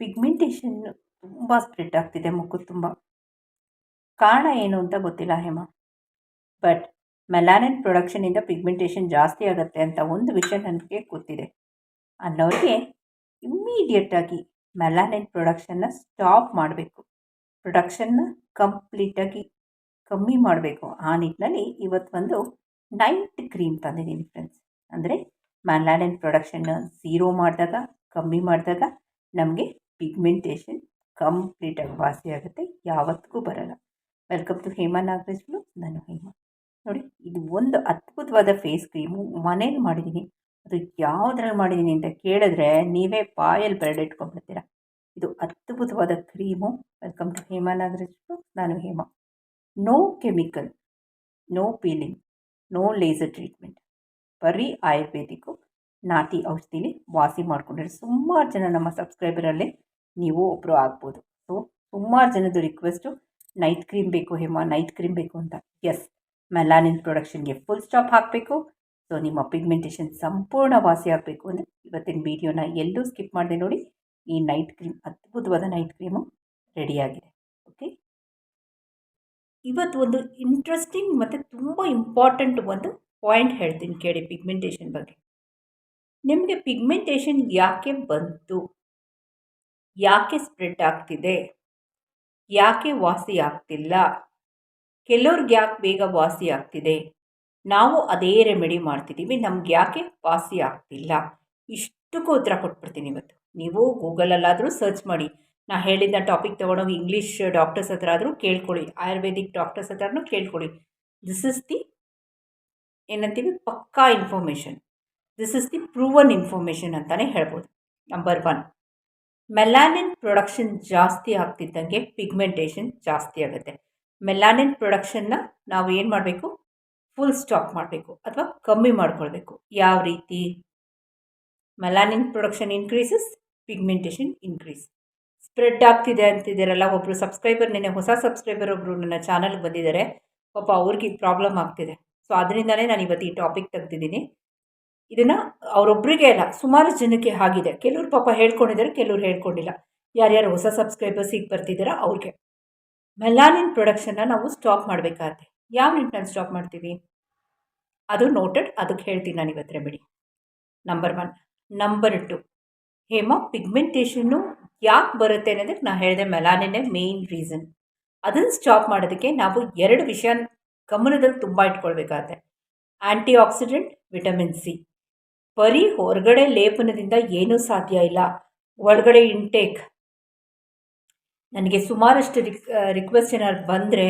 Pigmentation ತುಂಬ spread ಆಗ್ತಿದೆ ಮುಖದ ತುಂಬ. ಕಾರಣ ಏನು ಅಂತ ಗೊತ್ತಿಲ್ಲ ಹೇಮ. ಬಟ್ ಮೆಲಾನಿನ್ ಪ್ರೊಡಕ್ಷನಿಂದ ಪಿಗ್ಮೆಂಟೇಷನ್ ಜಾಸ್ತಿ ಆಗುತ್ತೆ ಅಂತ ಒಂದು ವಿಷಯ ನನಗೆ ಗೊತ್ತಿದೆ. ಅನ್ನೋರಿಗೆ ಇಮ್ಮಿಡಿಯೇಟಾಗಿ ಮೆಲಾನಿನ್ ಪ್ರೊಡಕ್ಷನ್ನ ಸ್ಟಾಪ್ ಮಾಡಬೇಕು. ಪ್ರೊಡಕ್ಷನ್ನ ಕಂಪ್ಲೀಟಾಗಿ ಕಮ್ಮಿ ಮಾಡಬೇಕು. ಆ ನಿಟ್ಟಿನಲ್ಲಿ ಇವತ್ತು ಒಂದು ನೈಟ್ ಕ್ರೀಮ್ ತಂದಿದ್ದೀನಿ ಫ್ರೆಂಡ್ಸ್ ಅಂದರೆ ಮೆಲಾನಿನ್ ಪ್ರೊಡಕ್ಷನ್ನ ಝೀರೋ ಮಾಡಿದಾಗ, ಕಮ್ಮಿ ಮಾಡಿದಾಗ ನಮಗೆ ಪಿಗ್ಮೆಂಟೇಷನ್ ಕಂಪ್ಲೀಟಾಗಿ ವಾಸಿ ಆಗುತ್ತೆ. ಯಾವತ್ತಿಗೂ ಬರಲ್ಲ. ವೆಲ್ಕಮ್ ಟು ಹೇಮಾ ನಾಗರಾಜ್ ನಾನು ಹೇಮಾ. ನೋಡಿ, ಇದು ಒಂದು ಅದ್ಭುತವಾದ ಫೇಸ್ ಕ್ರೀಮು ಮನೇಲಿ ಮಾಡಿದ್ದೀನಿ. ಅದು ಯಾವುದ್ರಲ್ಲಿ ಮಾಡಿದ್ದೀನಿ ಅಂತ ಕೇಳಿದ್ರೆ ನೀವೇ ಬಾಯಲ್ಲಿ ಬೆರಡಿಟ್ಕೊಂಡ್ಬಿಡ್ತೀರ ಇದು ಅದ್ಭುತವಾದ cream welcome to Hema Nagaraj ನಾನು Hema. No chemical no peeling no laser treatment ಬರೀ ಆಯುರ್ವೇದಿಕ್ಕು ನಾಟಿ ಔಷಧಿಲಿ ವಾಸಿ ಮಾಡಿಕೊಂಡಿರೋ ಸುಮಾರು ಜನ ನಮ್ಮ ಸಬ್ಸ್ಕ್ರೈಬರಲ್ಲಿ ನೀವು ಒಬ್ಬರು ಆಗ್ಬೋದು. ಸೊ ಸುಮಾರು ಜನದ ರಿಕ್ವೆಸ್ಟು ನೈಟ್ ಕ್ರೀಮ್ ಬೇಕು ಹೇಮ ನೈಟ್ ಕ್ರೀಮ್ ಬೇಕು ಅಂತ. ಎಸ್ ಮೆಲಾನಿನ್ ಪ್ರೊಡಕ್ಷನ್ಗೆ ಫುಲ್ ಸ್ಟಾಪ್ ಹಾಕಬೇಕು. ಸೊ ನಿಮ್ಮ ಪಿಗ್ಮೆಂಟೇಷನ್ ಸಂಪೂರ್ಣ ವಾಸಿ ಆಗಬೇಕು ಅಂದರೆ ಇವತ್ತಿನ ವೀಡಿಯೋನ ಎಲ್ಲೂ ಸ್ಕಿಪ್ ಮಾಡಿದೆ ನೋಡಿ. ಈ ನೈಟ್ ಕ್ರೀಮ್ ಅದ್ಭುತವಾದ ನೈಟ್ ಕ್ರೀಮು ರೆಡಿಯಾಗಿದೆ ಓಕೆ ಇವತ್ತು ಒಂದು ಇಂಟ್ರೆಸ್ಟಿಂಗ್ ಮತ್ತು ತುಂಬ ಇಂಪಾರ್ಟೆಂಟ್ ಒಂದು ಪಾಯಿಂಟ್ ಹೇಳ್ತೀನಿ ಕೇಳಿ ಪಿಗ್ಮೆಂಟೇಷನ್ ಬಗ್ಗೆ. ನಿಮಗೆ ಪಿಗ್ಮೆಂಟೇಷನ್ ಯಾಕೆ ಬಂತು? ಯಾಕೆ ಸ್ಪ್ರೆಡ್ ಆಗ್ತಿದೆ? ಯಾಕೆ ವಾಸಿ ಆಗ್ತಿಲ್ಲ ಕೆಲವ್ರಿಗೆ ಯಾಕೆ ಬೇಗ ವಾಸಿ ಆಗ್ತಿದೆ ನಾವು ಅದೇ ರೆಮಿಡಿ ಮಾಡ್ತಿದ್ದೀವಿ ನಮ್ಗೆ ಯಾಕೆ ವಾಸಿ ಆಗ್ತಿಲ್ಲ ಇಷ್ಟಕ್ಕೂ ಉತ್ತರ ಕೊಟ್ಬಿಡ್ತೀನಿ ಇವತ್ತು. ನೀವು ಗೂಗಲಲ್ಲಾದರೂ ಸರ್ಚ್ ಮಾಡಿ. ನಾ ಹೇಳಿದ ಟಾಪಿಕ್ ತೊಗೊಂಡೋಗಿ ಇಂಗ್ಲೀಷ್ ಡಾಕ್ಟರ್ಸ್ ಹತ್ರ ಆದರೂ ಕೇಳ್ಕೊಳ್ಳಿ. ಆಯುರ್ವೇದಿಕ್ ಡಾಕ್ಟರ್ಸ್ ಹತ್ರನೂ ಕೇಳ್ಕೊಳ್ಳಿ. ದಿಸ್ ಇಸ್ ದಿ ಏನಂತೀವಿ? ಪಕ್ಕಾ information. This is the proven information ಅಂತಲೇ ಹೇಳ್ಬೋದು. ನಂಬರ್ ಒನ್ ಮೆಲಾನಿನ್ ಪ್ರೊಡಕ್ಷನ್ ಜಾಸ್ತಿ ಆಗ್ತಿದ್ದಂಗೆ ಪಿಗ್ಮೆಂಟೇಷನ್ ಜಾಸ್ತಿ ಆಗುತ್ತೆ. ಮೆಲಾನಿನ್ ಪ್ರೊಡಕ್ಷನ್ನ ನಾವು ಏನು ಮಾಡಬೇಕು? ಫುಲ್ ಸ್ಟಾಪ್ ಮಾಡಬೇಕು ಅಥವಾ ಕಮ್ಮಿ ಮಾಡ್ಕೊಳ್ಬೇಕು. ಯಾವ ರೀತಿ? Melanin production increases pigmentation increase spread ಆಗ್ತಿದೆ ಅಂತಿದ್ದೀರಲ್ಲ ಒಬ್ಬರು ಸಬ್ಸ್ಕ್ರೈಬರ್ ನೆನೆ ಹೊಸ ಸಬ್ಸ್ಕ್ರೈಬರ್ ಒಬ್ಬರು ನನ್ನ ಚಾನಲ್ಗೆ ಬಂದಿದ್ದಾರೆ. ಪಾಪ ಅವ್ರಿಗೆ ಪ್ರಾಬ್ಲಮ್ ಆಗ್ತಿದೆ. ಸೊ ಅದರಿಂದಲೇ ನಾನು ಇವತ್ತು ಈ ಟಾಪಿಕ್ ತೆಗ್ದಿದ್ದೀನಿ. ಇದನ್ನು ಅವರೊಬ್ಬರಿಗೆ ಅಲ್ಲ, ಸುಮಾರು ಜನಕ್ಕೆ ಆಗಿದೆ. ಕೆಲವರು ಪಾಪ ಹೇಳ್ಕೊಂಡಿದ್ದಾರೆ, ಕೆಲವ್ರು ಹೇಳ್ಕೊಂಡಿಲ್ಲ. ಯಾರ್ಯಾರು ಹೊಸ ಸಬ್ಸ್ಕ್ರೈಬರ್ಸ್ ಈಗ ಬರ್ತಿದ್ದಾರೋ ಅವ್ರಿಗೆ. ಮೆಲಾನಿನ್ ಪ್ರೊಡಕ್ಷನ್ನ ನಾವು ಸ್ಟಾಪ್ ಮಾಡಬೇಕಾಗತ್ತೆ ಯಾವ ನಿಟ್ಟಿನಲ್ಲಿ ಸ್ಟಾಪ್ ಮಾಡ್ತೀವಿ? ಅದು ನೋಟೆಡ್ ಅದಕ್ಕೆ ಹೇಳ್ತೀನಿ ನಾನು ಇವತ್ತು ಬಿಡಿ number one number two Hema ಪಿಗ್ಮೆಂಟೇಷನ್ನು ಯಾಕೆ ಬರುತ್ತೆ ಅನ್ನೋದಕ್ಕೆ ನಾನು ಹೇಳಿದೆ ಮೆಲಾನಿನೇ ಮೇಯ್ನ್ ರೀಸನ್ ಅದನ್ನು ಸ್ಟಾಪ್ ಮಾಡೋದಕ್ಕೆ ನಾವು ಎರಡು ವಿಷಯ ಗಮನದಲ್ಲಿ ತುಂಬ ಇಟ್ಕೊಳ್ಬೇಕಾಗತ್ತೆ ಆ್ಯಂಟಿ ಆಕ್ಸಿಡೆಂಟ್ ವಿಟಮಿನ್ ಸಿ ಬರೀ ಹೊರಗಡೆ ಲೇಪನದಿಂದ ಏನೂ ಸಾಧ್ಯ ಇಲ್ಲ. ಒಳಗಡೆ ಇಂಟೇಕ್ ನನಗೆ ಸುಮಾರಷ್ಟು ರಿಕ್ ರಿಕ್ವೆಸ್ಟ್ ಏನಾದ್ರು ಬಂದರೆ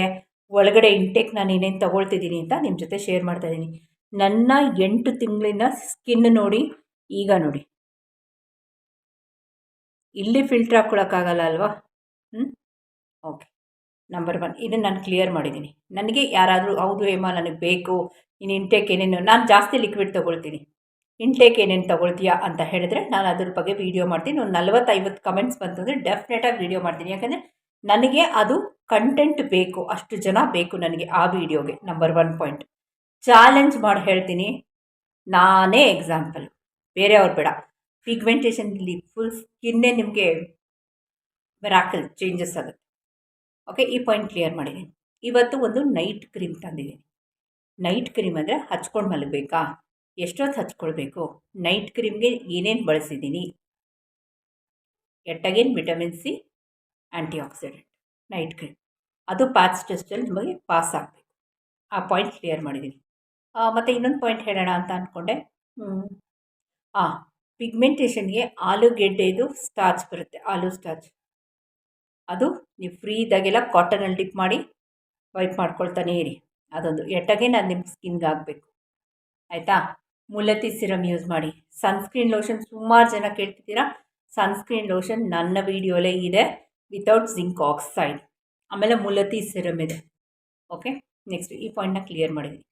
ಒಳಗಡೆ ಇಂಟೇಕ್ ನಾನು ಏನೇನು ತಗೊಳ್ತಿದ್ದೀನಿ ಅಂತ ನಿಮ್ಮ ಜೊತೆ ಶೇರ್ ಮಾಡ್ತಾ ಇದ್ದೀನಿ. ನನ್ನ ಎಂಟು ತಿಂಗಳಿನ ಸ್ಕಿನ್ ನೋಡಿ, ಈಗ ನೋಡಿ. ಇಲ್ಲಿ ಫಿಲ್ಟ್ರ್ ಹಾಕ್ಕೊಳಕ್ಕಾಗಲ್ಲ ಅಲ್ವಾ? ಹ್ಞೂ ಓಕೆ ನಂಬರ್ ಒನ್ ಇದನ್ನು ನಾನು ಕ್ಲಿಯರ್ ಮಾಡಿದ್ದೀನಿ. ನನಗೆ ಯಾರಾದರೂ, ಹೌದು ಹೇಮಾ, ನನಗೆ ಬೇಕು ಇನ್ನು ಇಂಟೇಕ್ ಏನೇನು, ನಾನು ಜಾಸ್ತಿ ಲಿಕ್ವಿಡ್ ತೊಗೊಳ್ತೀನಿ. ಇಂಟೇಕ್ ಏನೇನು ತೊಗೊಳ್ತೀಯಾ ಅಂತ ಹೇಳಿದ್ರೆ ನಾನು ಅದ್ರ ಬಗ್ಗೆ ವೀಡಿಯೋ ಮಾಡ್ತೀನಿ. ಒಂದು ನಲ್ವತ್ತೈವತ್ತು ಕಮೆಂಟ್ಸ್ ಬಂತಂದರೆ ಡೆಫಿನೆಟಾಗಿ ವೀಡಿಯೋ ಮಾಡ್ತೀನಿ. ಯಾಕಂದರೆ ನನಗೆ ಅದು ಕಂಟೆಂಟ್ ಬೇಕು, ಅಷ್ಟು ಜನ ಬೇಕು ನನಗೆ ಆ ವಿಡಿಯೋಗೆ ನಂಬರ್ ಒನ್ ಪಾಯಿಂಟ್ ಚಾಲೆಂಜ್ ಮಾಡಿ ಹೇಳ್ತೀನಿ. ನಾನೇ ಎಕ್ಸಾಂಪಲ್ ಬೇರೆಯವ್ರು ಬೇಡ. ಪಿಗ್ಮೆಂಟೇಷನ್ಲಿ ಫುಲ್ ಸ್ಕಿನ್ನೇ ನಿಮಗೆ ಮೆರಾಕಲ್ ಚೇಂಜಸ್ ಆಗುತ್ತೆ. ಓಕೆ ಈ ಪಾಯಿಂಟ್ ಕ್ಲಿಯರ್ ಮಾಡಿದ್ದೀನಿ. ಇವತ್ತು ಒಂದು ನೈಟ್ ಕ್ರೀಮ್ ತಂದಿದ್ದೀನಿ. ನೈಟ್ ಕ್ರೀಮ್ ಅಂದರೆ ಹಚ್ಕೊಂಡು ಮಲಗಬೇಕಾ? ಎಷ್ಟೊತ್ತು ಹಚ್ಕೊಳ್ಬೇಕು? ನೈಟ್ ಕ್ರೀಮ್ಗೆ ಏನೇನು ಬಳಸಿದ್ದೀನಿ ಎಟ್ಟಗೇನು vitamin C antioxidant night cream. ಅದು ಪ್ಯಾಚ್ ಟೆಸ್ಟಲ್ಲಿ ನಿಮಗೆ ಪಾಸ್ ಆಗಬೇಕು. ಆ ಪಾಯಿಂಟ್ ಕ್ಲಿಯರ್ ಮಾಡಿದ್ದೀನಿ ಮತ್ತು ಇನ್ನೊಂದು ಪಾಯಿಂಟ್ ಹೇಳೋಣ ಅಂತ ಅಂದ್ಕೊಂಡೆ ಹಾಂ ಪಿಗ್ಮೆಂಟೇಷನ್ಗೆ ಆಲೂಗೆಡ್ಡೆದು ಸ್ಟಾಚ್ ಬರುತ್ತೆ ಆಲೂ ಸ್ಟಾಚ್ ಅದು ನೀವು ಫ್ರೀ ಇದ್ದಾಗೆಲ್ಲ ಕಾಟನಲ್ಲಿ ಡಿಪ್ ಮಾಡಿ ವೈಪ್ ಮಾಡ್ಕೊಳ್ತಾನೇ ಇರಿ. ಅದೊಂದು ಎಟ್ಟಗೆ ನಾನು ನಿಮ್ಮ ಸ್ಕಿನ್ಗೆ ಆಗಬೇಕು. ಆಯಿತಾ? ಮುಲತಿ ಸಿರಮ್ ಯೂಸ್ ಮಾಡಿ. ಸನ್ಸ್ಕ್ರೀನ್ ಲೋಷನ್ ಸುಮಾರು ಜನ ಕೇಳ್ತಿದ್ದೀರಾ? ಸನ್ಸ್ಕ್ರೀನ್ ಲೋಷನ್ ನನ್ನ ವಿಡಿಯೋಲೇ ಇದೆ ವಿತೌಟ್ ಜಿಂಕ್ ಆಕ್ಸೈಡ್ ಆಮೇಲೆ ಮುಲತಿ ಸಿರಮ್ ಇದೆ. ಓಕೆ ನೆಕ್ಸ್ಟ್ ಈ ಪಾಯಿಂಟ್ನ ಕ್ಲಿಯರ್ ಮಾಡಿದ್ದೀನಿ.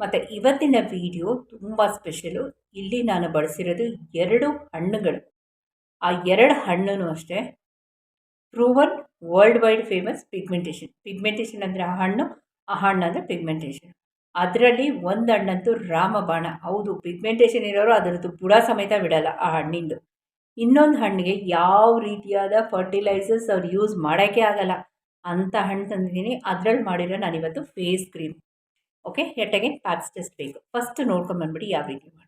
ಮತ್ತು ಇವತ್ತಿನ ವಿಡಿಯೋ ತುಂಬ ಸ್ಪೆಷಲು ಇಲ್ಲಿ ನಾನು ಬಳಸಿರೋದು ಎರಡು ಹಣ್ಣುಗಳು. ಆ ಎರಡು ಹಣ್ಣು ಅಷ್ಟೇ proven world wide famous pigmentation pigmentation ಅಂದರೆ ಆ ಹಣ್ಣು ಆ ಹಣ್ಣು ಅಂದರೆ ಪಿಗ್ಮೆಂಟೇಷನ್ ಅದರಲ್ಲಿ ಒಂದು ಹಣ್ಣಂತೂ ರಾಮಬಾಣ ಹೌದು ಪಿಗ್ಮೆಂಟೇಷನ್ ಇರೋರು ಅದರದ್ದು ಬುಡ ಸಮೇತ ಬಿಡಲ್ಲ ಆ ಹಣ್ಣಿಂದು. ಇನ್ನೊಂದು ಹಣ್ಣಿಗೆ ಯಾವ ರೀತಿಯಾದ ಫರ್ಟಿಲೈಸರ್ಸ್ ಅವ್ರು ಯೂಸ್ ಮಾಡೋಕ್ಕೆ ಆಗಲ್ಲ. ಅಂಥ ಹಣ್ಣು ತಂದಿದ್ದೀನಿ. ಅದರಲ್ಲಿ ಮಾಡಿರೋ ನಾನಿವತ್ತು ಫೇಸ್ ಕ್ರೀಮ್ ಓಕೆ ಎಟ್ಟಗೆ ಪ್ಯಾಕ್ಸ್ ಟೆಸ್ಟ್ ಬೇಕು. ಫಸ್ಟ್ ನೋಡ್ಕೊಂಬಂದ್ಬಿಡಿ ಯಾವ ರೀತಿ ಮಾಡಿ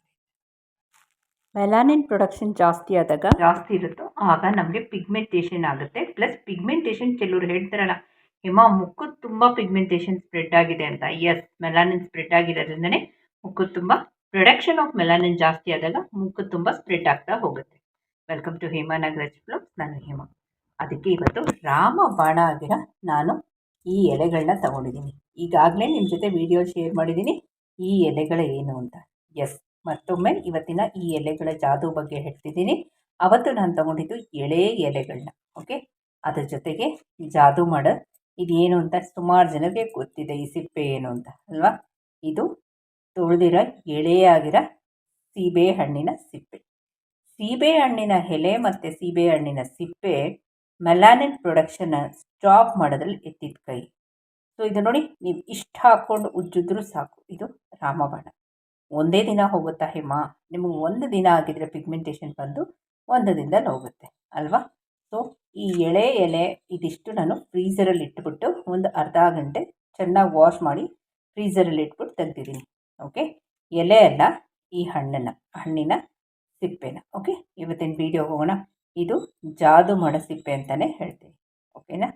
ಮೆಲಾನಿನ್ ಪ್ರೊಡಕ್ಷನ್ ಜಾಸ್ತಿ ಆದಾಗ ಜಾಸ್ತಿ ಇರುತ್ತೋ ಆಗ ನಮಗೆ ಪಿಗ್ಮೆಂಟೇಷನ್ ಆಗುತ್ತೆ. ಪ್ಲಸ್ ಪಿಗ್ಮೆಂಟೇಷನ್ ಕೆಲವರು ಹೇಳ್ತಾರಲ್ಲ ಹಿಮ ಮುಖ ತುಂಬ ಪಿಗ್ಮೆಂಟೇಷನ್ ಸ್ಪ್ರೆಡ್ ಆಗಿದೆ ಅಂತ. ಎಸ್ ಮೆಲಾನಿನ್ ಸ್ಪ್ರೆಡ್ ಆಗಿರೋದ್ರಿಂದನೇ ಮುಖ ತುಂಬ ಪ್ರೊಡಕ್ಷನ್ ಆಫ್ ಮೆಲಾನಿನ್ ಜಾಸ್ತಿ ಆದಾಗ ಮುಖ ತುಂಬ ಸ್ಪ್ರೆಡ್ ಆಗ್ತಾ ಹೋಗುತ್ತೆ. Welcome to Hema Nagaraj blogs ನಾನು ಹೇಮಾ. ಅದಕ್ಕೆ ಇವತ್ತು ರಾಮ ಬಾಣ ಆಗಿರೋ ನಾನು ಈ ಎಲೆಗಳನ್ನ ತಗೊಂಡಿದ್ದೀನಿ. ಈಗಾಗಲೇ ನಿಮ್ಮ ಜೊತೆ ವಿಡಿಯೋ ಶೇರ್ ಮಾಡಿದ್ದೀನಿ. ಈ ಎಲೆಗಳ ಏನು ಅಂತ. ಎಸ್ ಮತ್ತೊಮ್ಮೆ ಇವತ್ತಿನ ಈ ಎಲೆಗಳ ಜಾದು ಬಗ್ಗೆ ಹೇಳ್ತಿದ್ದೀನಿ. ಅವತ್ತು ನಾನು ತಗೊಂಡಿದ್ದು ಎಳೆ ಎಲೆಗಳನ್ನ ಓಕೆ ಅದರ ಜೊತೆಗೆ ಜಾದು ಮಾಡೋ. ಇದೇನು ಅಂತ ಸುಮಾರು ಜನಕ್ಕೆ ಗೊತ್ತಿದೆ ಈ ಸಿಪ್ಪೆ ಏನು ಅಂತ, ಅಲ್ವಾ? ಇದು ತೊಳೆದಿರೋ ಎಳೆಯಾಗಿರೋ ಸೀಬೆ ಹಣ್ಣಿನ ಸಿಪ್ಪೆ. ಸೀಬೆ ಹಣ್ಣಿನ ಎಲೆ ಮತ್ತು ಸೀಬೆ ಹಣ್ಣಿನ ಸಿಪ್ಪೆ ಮೆಲಾನಿನ್ ಪ್ರೊಡಕ್ಷನ್ನ ಸ್ಟಾಪ್ ಮಾಡೋದ್ರಲ್ಲಿ ಎತ್ತಿದ ಕೈ. ಸೊ, ಇದು ನೋಡಿ ನೀವು ಇಷ್ಟ ಹಾಕ್ಕೊಂಡು ಉಜ್ಜಿದ್ರೂ ಸಾಕು. ಇದು ರಾಮಬಾಣ. ಒಂದೇ ದಿನ ಹೋಗುತ್ತಾ ಹೇಮಾ? ನಿಮಗೆ ಒಂದು ದಿನ ಆಗಿದ್ರೆ ಪಿಗ್ಮೆಂಟೇಷನ್ ಬಂದು ಒಂದು ದಿನದಲ್ಲಿ ಹೋಗುತ್ತೆ ಅಲ್ವಾ? ಸೊ ಈ ಎಳೆ ಎಲೆ ಇದಿಷ್ಟು ನಾನು ಫ್ರೀಝರಲ್ಲಿ ಇಟ್ಬಿಟ್ಟು ಒಂದು ಅರ್ಧ ಗಂಟೆ ಚೆನ್ನಾಗಿ ವಾಶ್ ಮಾಡಿ ಫ್ರೀಝರಲ್ಲಿ ಇಟ್ಬಿಟ್ಟು ತೆಗ್ದಿದ್ದೀನಿ ಓಕೆ ಎಲೆ ಅಲ್ಲ, ಈ ಹಣ್ಣನ್ನು, ಹಣ್ಣಿನ ಸಿಪ್ಪೆನ ಓಕೆ ಇವತ್ತಿನ ವೀಡಿಯೋ ಹೋಗೋಣ. ಇದು ಜಾದು ಮಾಡೋ ಸಿಪ್ಪೆ ಅಂತಲೇ ಹೇಳ್ತೀನಿ ಓಕೆನಾ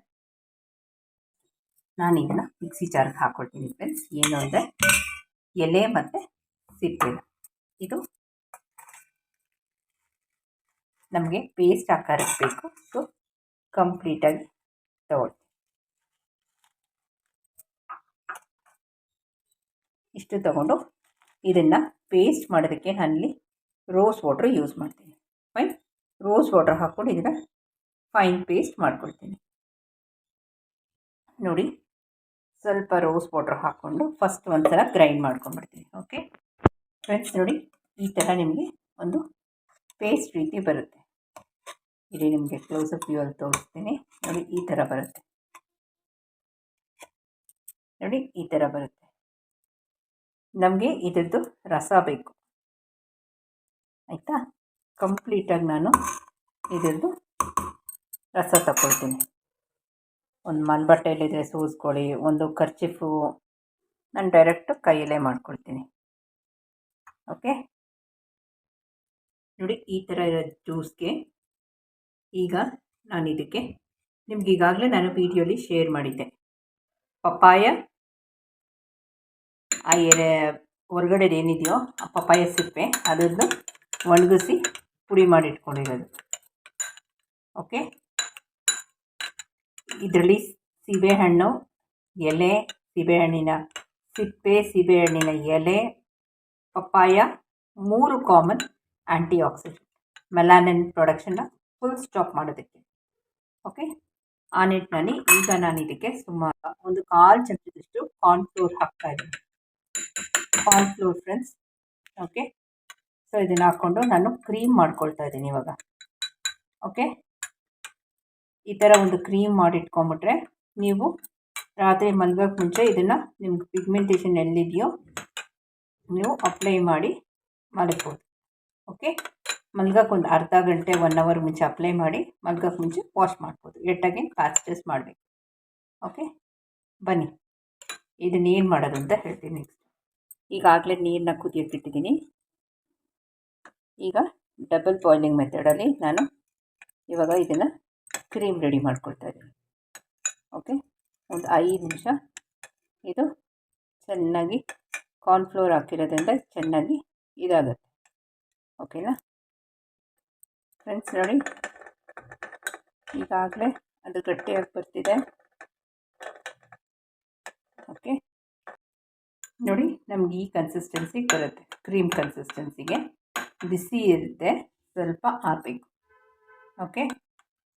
ನಾನು ಇದನ್ನು ಮಿಕ್ಸಿ ಜಾರ್ಗೆ ಹಾಕೊಳ್ತೀನಿ ಫ್ರೆಂಡ್ಸ್ ಏನು ಅಂದರೆ ಎಲೆ ಮತ್ತು ಸಿಪ್ಪೆನ. ಇದು ನಮಗೆ ಪೇಸ್ಟ್ ಆಕಾರಕ್ಕೆ ಬೇಕು. ಸೊ ಕಂಪ್ಲೀಟಾಗಿ ತಗೊಳ್ಳಿ ಇಷ್ಟು ತಗೊಂಡು ಇದನ್ನು ಪೇಸ್ಟ್ ಮಾಡೋದಕ್ಕೆ ನಾನಿಲ್ಲಿ ರೋಸ್ ವಾಟ್ರ್ ಯೂಸ್ ಮಾಡ್ತೀನಿ. ಫೈನ್ ರೋಸ್ ವಾಟ್ರ್ ಹಾಕ್ಕೊಂಡು ಇದನ್ನು ಫೈನ್ ಪೇಸ್ಟ್ ಮಾಡ್ಕೊಳ್ತೀನಿ. ನೋಡಿ, ಸ್ವಲ್ಪ ರೋಸ್ ವಾಟ್ರ್ ಹಾಕ್ಕೊಂಡು ಫಸ್ಟ್ ಒಂದು ಸಲ ಗ್ರೈಂಡ್ ಮಾಡ್ಕೊಂಡ್ಬಿಡ್ತೀನಿ. ಓಕೆ ಫ್ರೆಂಡ್ಸ್ ನೋಡಿ, ಈ ಥರ ನಿಮಗೆ ಒಂದು ಪೇಸ್ಟ್ ರೀತಿ ಬರುತ್ತೆ. ಇಲ್ಲಿ ನಿಮಗೆ ಕ್ಲೋಸಪ್ ವ್ಯೂ ಅಲ್ಲಿ ತೋರಿಸ್ತೀನಿ. ನೋಡಿ, ಈ ಥರ ಬರುತ್ತೆ. ನೋಡಿ, ಈ ಥರ ಬರುತ್ತೆ. ನಮಗೆ ಇದರದ್ದು ರಸ ಬೇಕು. ಆಯಿತಾ? ಕಂಪ್ಲೀಟಾಗಿ ನಾನು ಇದರದ್ದು ರಸ ತಗೊಳ್ತೀನಿ ಒಂದು ಮನ್ಬಟ್ಟೆಯಲ್ಲಿದ್ದರೆ ಸೂಸ್ಕೊಳ್ಳಿ, ಒಂದು ಖರ್ಚಿಫು ನಾನು ಡೈರೆಕ್ಟು ಕೈಯಲ್ಲೇ ಮಾಡ್ಕೊಳ್ತೀನಿ. ಓಕೆ ನೋಡಿ, ಈ ಥರ ಇರೋ ಜ್ಯೂಸ್ಗೆ ಈಗ ನಾನು ಇದಕ್ಕೆ ನಿಮ್ಗೆ ಈಗಾಗಲೇ ನಾನು ವಿಡಿಯೋಲಿ ಶೇರ್ ಮಾಡಿದ್ದೆ. ಪಪ್ಪಾಯ, ಆ ಎರೆ ಹೊರಗಡೆ ಏನಿದೆಯೋ ಆ ಪಪ್ಪಾಯ ಸಿಪ್ಪೆ, ಅದನ್ನು ಒಣಗಿಸಿ ಪುಡಿ ಮಾಡಿ ಇಟ್ಕೊಂಡಿರೋದು. ಓಕೆ ಇದರಲ್ಲಿ ಸೀಬೆಹಣ್ಣು, ಎಲೆ, ಸೀಬೆಹಣ್ಣಿನ ಸಿಪ್ಪೆ, ಸೀಬೆಹಣ್ಣಿನ ಎಲೆ, ಪಪ್ಪಾಯ, ಮೂರು ಕಾಮನ್ ಆ್ಯಂಟಿ ಆಕ್ಸಿಡೆಂಟ್ ಮೆಲಾನಿನ್ ಪ್ರೊಡಕ್ಷನ್ನ ಫುಲ್ ಸ್ಟಾಪ್ ಮಾಡೋದಕ್ಕೆ. ಓಕೆ ಆ ನಿಟ್ಟಿನಲ್ಲಿ ಈಗ ನಾನು ಇದಕ್ಕೆ ಸುಮಾರು ಒಂದು ಕಾಲು ಚಮಚದಷ್ಟು ಕಾರ್ನ್ಫ್ಲೋರ್ ಹಾಕ್ತಾ ಇದ್ದೀನಿ. ಕಾರ್ನ್ಫ್ಲೋರ್ ಫ್ರೆಂಡ್ಸ್ ಓಕೆ ಸೊ ಇದನ್ನು ಹಾಕ್ಕೊಂಡು ನಾನು ಕ್ರೀಮ್ ಮಾಡ್ಕೊಳ್ತಾ ಇದ್ದೀನಿ ಇವಾಗ. ಓಕೆ ಈ ಥರ ಒಂದು ಕ್ರೀಮ್ ಮಾಡಿಟ್ಕೊಂಬಿಟ್ರೆ ನೀವು ರಾತ್ರಿ ಮಲ್ಗೋಕ್ಕೆ ಮುಂಚೆ ಇದನ್ನು ನಿಮ್ಗೆ ಪಿಗ್ಮೆಂಟೇಷನ್ ಎಲ್ಲಿದೆಯೋ ನೀವು ಅಪ್ಲೈ ಮಾಡಿ ಮಲಗ್ಬೋದು. ಓಕೆ ಮಲ್ಗೋಕ್ಕೆ ಒಂದು ಅರ್ಧ ಗಂಟೆ ಒನ್ ಅವರ್ ಮುಂಚೆ ಅಪ್ಲೈ ಮಾಡಿ ಮಲ್ಗೋಕ್ಕೆ ಮುಂಚೆ ವಾಶ್ ಮಾಡ್ಬೋದು. ಎಟ್ಟಾಗಿ ಟೆಸ್ಟ್ ಮಾಡಬೇಕು. ಓಕೆ ಬನ್ನಿ. ಇದನ್ನ ಏನು ಮಾಡೋದು ಅಂತ ಹೇಳ್ತೀನಿ ನೆಕ್ಸ್ಟ್ ಈಗಾಗಲೇ ನೀರನ್ನ ಕುದಿಯೋಕ್ಕಿಟ್ಟಿದ್ದೀನಿ ಈಗ ಡಬಲ್ ಬಾಯ್ಲಿಂಗ್ ಮೆಥಡಲ್ಲಿ ನಾನು ಇವಾಗ ಇದನ್ನು ಕ್ರೀಮ್ ರೆಡಿ ಮಾಡ್ಕೊಳ್ತಾ ಇದ್ದೀನಿ. ಓಕೆ ಒಂದು ಐದು ನಿಮಿಷ ಇದು ಚೆನ್ನಾಗಿ ಕಾರ್ನ್ಫ್ಲೋರ್ ಹಾಕಿರೋದ್ರಿಂದ ಚೆನ್ನಾಗಿ ಇದಾಗುತ್ತೆ. ಓಕೆನಾ ಫ್ರೆಂಡ್ಸ್ ನೋಡಿ. ಈಗಾಗಲೇ ಅದು ಗಟ್ಟಿಯಾಗಿ ಬರ್ತಿದೆ. ಓಕೆ ನೋಡಿ, ನಮ್ಗೆ ಈ ಕನ್ಸಿಸ್ಟೆನ್ಸಿಗೆ ಬರುತ್ತೆ. ಕ್ರೀಮ್ ಕನ್ಸಿಸ್ಟೆನ್ಸಿಗೆ ಬಿಸಿ ಇರುತ್ತೆ. ಸ್ವಲ್ಪ ಹಾಕಬೇಕು ಓಕೆ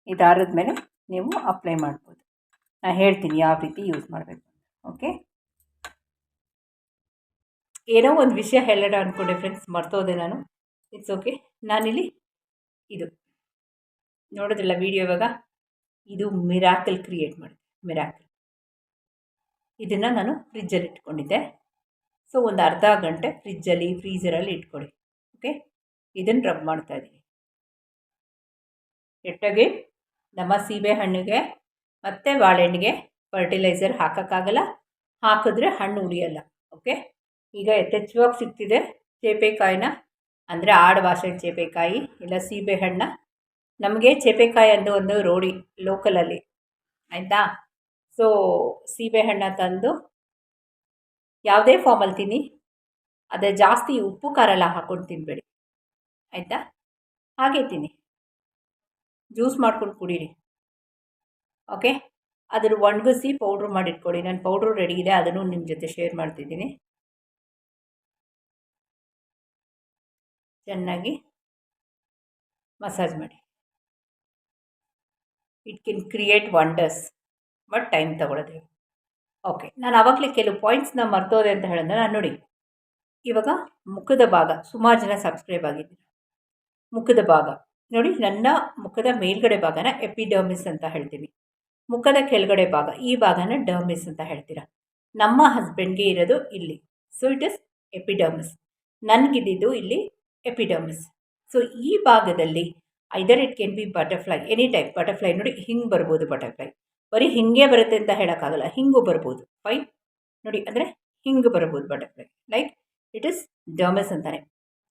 ಇದಾರದ ಮೇಲೆ ನೀವು ಅಪ್ಲೈ ಮಾಡ್ಬೋದು. ನಾನು ಹೇಳ್ತೀನಿ ಯಾವ ರೀತಿ ಯೂಸ್ ಮಾಡಬೇಕು. ಓಕೆ ಏನೋ ಒಂದು ವಿಷಯ ಹೇಳೋಣ ಅಂದ್ಕೊಂಡೆ ಫ್ರೆಂಡ್ಸ್ ಮರ್ತೋದೆ ನಾನು. ಇಟ್ಸ್ ಓಕೆ ನಾನಿಲ್ಲಿ ಇದು. ನೋಡೋದಿಲ್ಲ ವಿಡಿಯೋ ಇವಾಗ? ಇದು ಮಿರಾಕಲ್ ಕ್ರಿಯೇಟ್ ಮಾಡಿದೆ ಮಿರಾಕಲ್ ಇದನ್ನು ನಾನು ಫ್ರಿಜ್ಜಲ್ಲಿ ಇಟ್ಕೊಂಡಿದ್ದೆ. ಸೊ ಒಂದು ಅರ್ಧ ಗಂಟೆ ಫ್ರಿಜ್ಜಲ್ಲಿ ಫ್ರೀಸರಲ್ಲಿ ಇಟ್ಕೊಳ್ಳಿ ಓಕೆ ಇದನ್ನು ರಬ್ ಮಾಡ್ತಾ ಇದ್ದೀನಿ. ಕೆಟ್ಟಾಗಿ ನಮ್ಮ ಸೀಬೆ ಹಣ್ಣಿಗೆ ಮತ್ತು ಬಾಳೆಹಣ್ಣಿಗೆ ಫರ್ಟಿಲೈಸರ್ ಹಾಕೋಕ್ಕಾಗಲ್ಲ. ಹಾಕಿದ್ರೆ ಹಣ್ಣು ಉಳಿಯಲ್ಲ ಓಕೆ ಈಗ ಯಥೇಚ್ಛವಾಗಿ ಸಿಗ್ತಿದೆ ಚೇಪೆಕಾಯಿನ ಅಂದರೆ ಆಡು ಭಾಷೆ ಚೇಪೆಕಾಯಿ ಇಲ್ಲ ಸೀಬೆಹಣ್ಣ ನಮಗೆ ಚೇಪೆಕಾಯಿ ಅಂತ ಒಂದು ರೋಡಿ ಲೋಕಲಲ್ಲಿ ಆಯಿತಾ? ಸೊ ಸೀಬೆಹಣ್ಣ ತಂದು ಯಾವುದೇ ಫಾರ್ಮಲ್ಲಿ ತಿನ್ನಿ. ಅದೇ ಜಾಸ್ತಿ ಉಪ್ಪು, ಖಾರ ಎಲ್ಲ ಹಾಕ್ಕೊಂಡು ತಿನ್ನಬೇಡಿ ಆಯಿತಾ? ಹಾಗೆ ತಿನ್ನಿ. ಜ್ಯೂಸ್ ಮಾಡ್ಕೊಂಡು ಕುಡೀರಿ. ಓಕೆ ಅದನ್ನು ಒಣಗಿಸಿ ಪೌಡ್ರ್ ಮಾಡಿಟ್ಕೊಳ್ಳಿ. ನಾನು ಪೌಡ್ರು ರೆಡಿ ಇದೆ, ಅದನ್ನು ನಿಮ್ಮ ಜೊತೆ ಶೇರ್ ಮಾಡ್ತಿದ್ದೀನಿ. ಚೆನ್ನಾಗಿ ಮಸಾಜ್ ಮಾಡಿ. It can create wonders but time ತಗೊಳ್ಳೋದು ಓಕೆ ನಾನು ಆವಾಗಲೇ ಕೆಲವು ಪಾಯಿಂಟ್ಸ್ನ ಮರ್ತೋದೆ ಅಂತ ಹೇಳಿದ್ರೆ ನಾನು ನೋಡಿ. ಇವಾಗ ಮುಖದ ಭಾಗ, ಸುಮಾರು ಜನ ಸಬ್ಸ್ಕ್ರೈಬ್ ಆಗಿದ್ದೀನಿ ಮುಖದ ಭಾಗ, ನೋಡಿ ನನ್ನ ಮುಖದ ಮೇಲ್ಗಡೆ ಭಾಗನ ಎಪಿಡರ್ಮಿಸ್ ಅಂತ ಹೇಳ್ತೀವಿ ಮುಖದ ಕೆಳಗಡೆ ಭಾಗ, ಈ ಭಾಗನ ಡರ್ಮಿಸ್ ಅಂತ ಹೇಳ್ತೀರಾ? ನಮ್ಮ ಹಸ್ಬೆಂಡ್ಗೆ ಇರೋದು ಇಲ್ಲಿ. ಸೊ ಇಟ್ ಇಸ್ ಎಪಿಡರ್ಮಿಸ್ ನನಗಿದ್ದು ಇಲ್ಲಿ ಎಪಿಡರ್ಮಿಸ್ ಸೊ ಈ ಭಾಗದಲ್ಲಿ either it can be butterfly any type butterfly ನೋಡಿ ಹಿಂಗೆ ಬರ್ಬೋದು ಬಟರ್ಫ್ಲೈ ಬರೀ ಹಿಂಗೆ ಬರುತ್ತೆ ಅಂತ ಹೇಳೋಕ್ಕಾಗಲ್ಲ, ಹಿಂಗೂ ಬರ್ಬೋದು ಫೈನ್ ನೋಡಿ, ಅಂದರೆ ಹಿಂಗೆ ಬರ್ಬೋದು butterfly like it is dermis ಅಂತಾನೆ.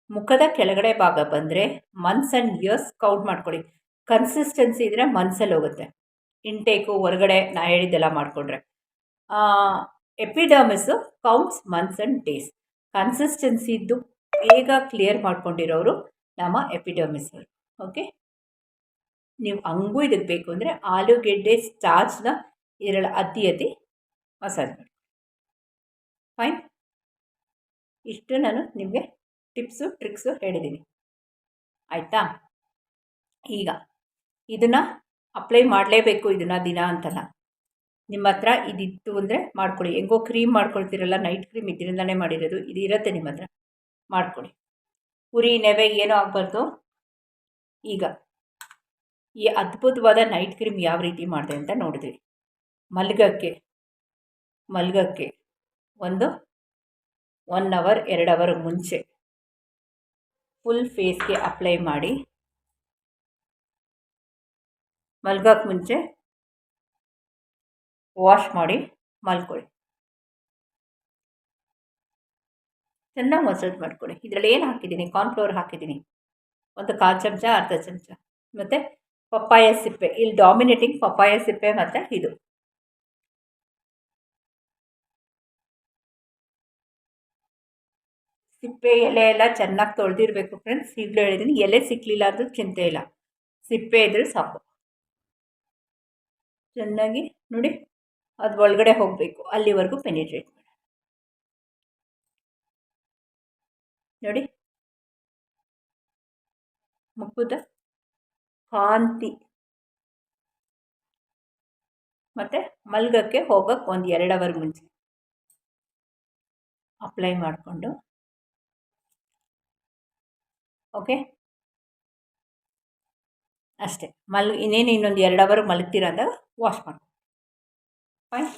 ಮುಖದ ಕೆಳಗಡೆ ಭಾಗ ಬಂದರೆ ಮಂತ್ಸ್ ಆ್ಯಂಡ್ ಇಯರ್ಸ್ ಕೌಂಟ್ ಮಾಡ್ಕೊಳ್ಳಿ. ಕನ್ಸಿಸ್ಟೆನ್ಸಿ ಇದ್ದರೆ ಮನ್ಸಲ್ಲಿ ಹೋಗುತ್ತೆ. ಇಂಟೇಕು ಹೊರಗಡೆ ನಾ ಹೇಳಿದ್ದೆಲ್ಲ ಮಾಡಿಕೊಂಡ್ರೆ. Epidermis counts months and days consistency ಇದ್ದು ಬೇಗ ಕ್ಲಿಯರ್ ಮಾಡ್ಕೊಂಡಿರೋರು ನಮ್ಮ ಎಪಿಡರ್ಮಿಸ್ ಓಕೆ ನೀವು ಹಂಗೂ ಇದಕ್ಕೆ ಬೇಕು ಅಂದರೆ ಆಲೂಗೆಡ್ಡೆ ಸ್ಟಾರ್ಚ್ನ ಇದರಲ್ಲಿ ಅತಿ ಅತಿ ಮಸಾಜ್ ಮಾಡಿ. ಫೈನ್ ಇಷ್ಟು ನಾನು ನಿಮಗೆ ಟಿಪ್ಸು ಟ್ರಿಕ್ಸು ಹೇಳಿದ್ದೀನಿ ಆಯಿತಾ? ಈಗ ಇದನ್ನು ಅಪ್ಲೈ ಮಾಡಲೇಬೇಕು ಇದನ್ನು ದಿನ ಅಂತಲ್ಲ. ನಿಮ್ಮ ಹತ್ರ ಇದಿತ್ತು ಅಂದರೆ ಮಾಡ್ಕೊಳ್ಳಿ. ಹೆಂಗೋ ಕ್ರೀಮ್ ಮಾಡ್ಕೊಳ್ತಿರಲ್ಲ ನೈಟ್ ಕ್ರೀಮ್ ಇದರಿಂದನೇ ಮಾಡಿರೋದು. ಇದು ಇರುತ್ತೆ ನಿಮ್ಮ ಹತ್ರ. ಮಾಡ್ಕೊಳ್ಳಿ ಉರಿ, ನೆವೆ ಏನೂ ಆಗಬಾರ್ದು. ಈಗ ಈ ಅದ್ಭುತವಾದ ನೈಟ್ ಕ್ರೀಮ್ ಯಾವ ರೀತಿ ಮಾಡಿದೆ ಅಂತ ನೋಡಿದ್ವಿ. ಮಲ್ಗಕ್ಕೆ ಮಲ್ಗಕ್ಕೆ ಒಂದು ಒನ್ ಅವರ್ ಎರಡು ಅವರ್ ಮುಂಚೆ ಫುಲ್ ಫೇಸ್ಗೆ ಅಪ್ಲೈ ಮಾಡಿ. ಮಲ್ಗಕ್ಕೆ ಮುಂಚೆ ವಾಶ್ ಮಾಡಿ ಮಲ್ಕೊಳ್ಳಿ ಚೆನ್ನಾಗಿ ಮಸಾಜ್ ಮಾಡ್ಕೊಳ್ಳಿ ಇದರಲ್ಲಿ ಏನು ಹಾಕಿದ್ದೀನಿ? ಕಾರ್ನ್ಫ್ಲೋರ್ ಹಾಕಿದ್ದೀನಿ. ಒಂದು ಕಾಲು ಚಮಚ, ಅರ್ಧ ಚಮಚ. ಮತ್ತು ಪಪ್ಪಾಯ ಸಿಪ್ಪೆ. ಇಲ್ಲಿ ಡಾಮಿನೇಟಿಂಗ್ ಪಪ್ಪಾಯ ಸಿಪ್ಪೆ ಮತ್ತು ಇದು. ಸಿಪ್ಪೆ ಎಲೆ ಎಲ್ಲ ಚೆನ್ನಾಗಿ ತೊಳೆದಿರಬೇಕು ಫ್ರೆಂಡ್ಸ್ ಈಗಲೂ ಹೇಳಿದ್ದೀನಿ ಎಲೆ ಸಿಕ್ಕಲಿಲ್ಲ ಅಂದ್ರೂ ಚಿಂತೆ ಇಲ್ಲ. ಸಿಪ್ಪೆ ಇದ್ರೆ ಸಾಕು. ಚೆನ್ನಾಗಿ ನೋಡಿ ಅದು ಒಳಗಡೆ ಹೋಗಬೇಕು. ಅಲ್ಲಿವರೆಗೂ ಪೆನಿಟ್ರೇಟ್ ನೋಡಿ. ಮುಖದ ಕಾಂತಿ. ಮತ್ತು ಮಲ್ಗಕ್ಕೆ ಹೋಗೋಕ್ಕೆ ಒಂದು ಎರಡು ಅವರ್ ಮುಂಚೆ. ಅಪ್ಲೈ ಮಾಡಿಕೊಂಡು. ಓಕೆ ಅಷ್ಟೇ. ಮಲ್, ಇನ್ನೇನು ಇನ್ನೊಂದು ಎರಡು ಅವರ್ ಮಲಗ್ತೀರ ಅಂದಾಗ ವಾಶ್ ಮಾಡಿ. ಫೈನ್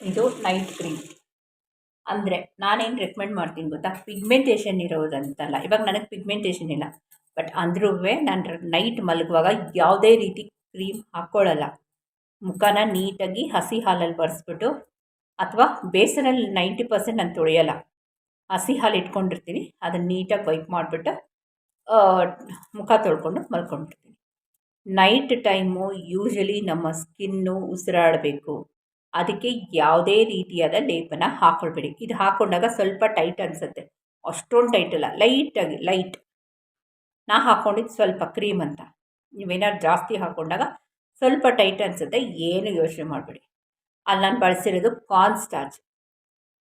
ಇದು ನೈಟ್ ಕ್ರೀಮ್ ಅಂದರೆ ನಾನೇನು ರೆಕಮೆಂಡ್ ಮಾಡ್ತೀನಿ ಗೊತ್ತಾ? ಪಿಗ್ಮೆಂಟೇಷನ್ ಇರೋದಂತಲ್ಲ. ಇವಾಗ ನನಗೆ ಪಿಗ್ಮೆಂಟೇಷನ್ ಇಲ್ಲ. ಬಟ್ ಅಂದ್ರೂ ನಾನು ನೈಟ್ ಮಲಗುವಾಗ ಯಾವುದೇ ರೀತಿ ಕ್ರೀಮ್ ಹಾಕ್ಕೊಳ್ಳಲ್ಲ ಮುಖನ ನೀಟಾಗಿ ಹಸಿ ಹಾಲಲ್ಲಿ ಬರೆಸ್ಬಿಟ್ಟು ಅಥವಾ ಬೇಸನಲ್ಲಿ ನೈಂಟಿ ಪರ್ಸೆಂಟ್ ನಾನು ತೊಳೆಯಲ್ಲ. ಹಸಿ ಹಾಲು ಇಟ್ಕೊಂಡಿರ್ತೀನಿ. ಅದನ್ನು ನೀಟಾಗಿ ವೈಪ್ ಮಾಡಿಬಿಟ್ಟು ಮುಖ ತೊಳ್ಕೊಂಡು ಮಲ್ಕೊಂಡಿರ್ತೀನಿ ನೈಟ್ ಟೈಮು ಯೂಶಲಿ ನಮ್ಮ ಸ್ಕಿನ್ನು ಉಸಿರಾಡಬೇಕು. ಅದಕ್ಕೆ ಯಾವುದೇ ರೀತಿಯಾದ ಲೇಪನ ಹಾಕ್ಕೊಳ್ಬೇಡಿ ಇದು ಹಾಕ್ಕೊಂಡಾಗ ಸ್ವಲ್ಪ ಟೈಟ್ ಅನಿಸುತ್ತೆ. ಅಷ್ಟೊಂದು ಟೈಟ್ ಅಲ್ಲ, ಲೈಟಾಗಿ, ಲೈಟ್. ನಾ ಹಾಕ್ಕೊಂಡಿದ್ದು ಸ್ವಲ್ಪ ಕ್ರೀಮ್ ಅಂತ. ನೀವೇನಾದ್ರು ಜಾಸ್ತಿ ಹಾಕ್ಕೊಂಡಾಗ ಸ್ವಲ್ಪ ಟೈಟ್ ಅನಿಸುತ್ತೆ, ಏನು ಯೋಚನೆ ಮಾಡಬೇಡಿ. ಅಲ್ಲಿ ನಾನು ಬಳಸಿರೋದು ಕಾರ್ನ್ ಸ್ಟಾರ್ಚ್.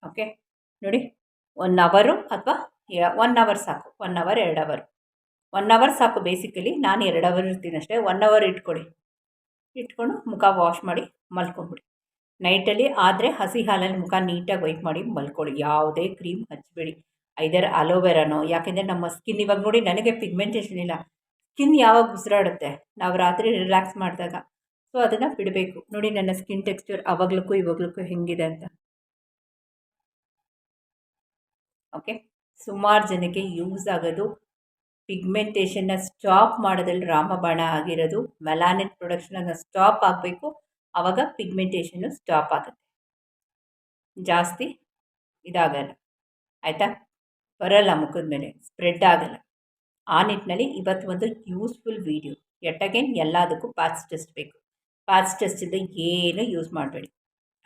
ಓಕೆ? ನೋಡಿ, ಒನ್ ಅವರು ಅಥವಾ ಒನ್ ಅವರ್ ಸಾಕು, ಒನ್ ಅವರ್, ಎರಡು ಅವರ್. ಒನ್ ಅವರ್ ಸಾಕು ಬೇಸಿಕಲಿ ನಾನು ಎರಡು ಅವರ್ ಇರ್ತೀನಿ ಅಷ್ಟೇ, ಒನ್ ಅವರ್ ಇಟ್ಕೊಳ್ಳಿ. ಇಟ್ಕೊಂಡು ಮುಖ ವಾಶ್ ಮಾಡಿ ಮಲ್ಕೊಂಬಿಡಿ. ನೈಟಲ್ಲಿ ಆದರೆ ಹಸಿ ಹಾಲಲ್ಲಿ ಮುಖ ನೀಟಾಗಿ ವೈಟ್ ಮಾಡಿ ಮಲ್ಕೊಳ್ಳಿ. ಯಾವುದೇ ಕ್ರೀಮ್ ಹಚ್ಚಬೇಡಿ ಐದರ್ ಅಲೋವೆರಾನೋ, ಯಾಕೆಂದರೆ ನಮ್ಮ ಸ್ಕಿನ್ ಇವಾಗ ನೋಡಿ ನನಗೆ ಪಿಗ್ಮೆಂಟೇಷನ್ ಇಲ್ಲ. ಸ್ಕಿನ್ ಯಾವಾಗ ಉಸಿರಾಡುತ್ತೆ? ನಾವು ರಾತ್ರಿ ರಿಲ್ಯಾಕ್ಸ್ ಮಾಡಿದಾಗ. ಸೊ, ಅದನ್ನು ಬಿಡಬೇಕು. ನೋಡಿ ನನ್ನ ಸ್ಕಿನ್ ಟೆಕ್ಸ್ಚರ್ ಅವಾಗ್ಲಕ್ಕೂ ಇವಾಗ್ಲಕ್ಕೂ ಹೆಂಗಿದೆ ಅಂತ. ಓಕೆ? ಸುಮಾರು ಜನಕ್ಕೆ ಯೂಸ್ ಆಗೋದು ಪಿಗ್ಮೆಂಟೇಷನ್ನ ಸ್ಟಾಪ್ ಮಾಡೋದ್ರಲ್ಲಿ ರಾಮಬಾಣ ಆಗಿರೋದು. ಮೆಲಾನಿನ್ ಪ್ರೊಡಕ್ಷನನ್ನು ಸ್ಟಾಪ್ ಆಗಬೇಕು. ಆವಾಗ ಪಿಗ್ಮೆಂಟೇಷನ್ನು ಸ್ಟಾಪ್ ಆಗುತ್ತೆ. ಜಾಸ್ತಿ ಇದಾಗಲ್ಲ. ಆಯಿತಾ? ಬರಲ್ಲ ಮುಖದ ಮೇಲೆ ಸ್ಪ್ರೆಡ್ ಆಗಲ್ಲ. ಆ ನಿಟ್ಟಿನಲ್ಲಿ ಇವತ್ತು ಒಂದು ಯೂಸ್ಫುಲ್ ವೀಡಿಯೋ ಎಟ್ ಅಗೇನ್ ಎಲ್ಲದಕ್ಕೂ ಪ್ಯಾಚ್ ಟೆಸ್ಟ್ ಬೇಕು. ಪ್ಯಾಚ್ ಟೆಸ್ಟಿಂದ ಏನೂ ಯೂಸ್ ಮಾಡಬೇಡಿ.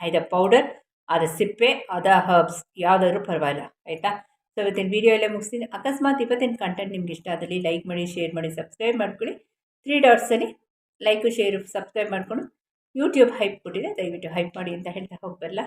ಆಯ್ತಾ? ಪೌಡರ್ ಅದ ಸಿಪ್ಪೆ, ಅದ ಹರ್ಬ್ಸ್ ಯಾವುದಾದ್ರೂ ಪರವಾಗಿಲ್ಲ. ಆಯಿತಾ? ಸೊ ಇವತ್ತಿನ ವೀಡಿಯೋ ಎಲ್ಲ ಮುಗಿಸ್ತೀನಿ. ಅಕಸ್ಮಾತ್ ಇವತ್ತಿನ ಕಂಟೆಂಟ್ ನಿಮ್ಗೆ ಇಷ್ಟ ಆದಲ್ಲಿ ಲೈಕ್ ಮಾಡಿ ಶೇರ್ ಮಾಡಿ ಸಬ್ಸ್ಕ್ರೈಬ್ ಮಾಡ್ಕೊಳ್ಳಿ. ತ್ರೀ ಡಾಟ್ಸಲ್ಲಿ ಲೈಕು ಶೇರು ಸಬ್ಸ್ಕ್ರೈಬ್ ಮಾಡಿಕೊಂಡು ಯೂಟ್ಯೂಬ್ ಹೈಪ್ ಕೊಟ್ಟಿದೆ ದಯವಿಟ್ಟು ಹೈಪ್ ಮಾಡಿ ಅಂತ ಹೇಳ್ತಾ ಹೋಗ್ಬರಲ್ಲ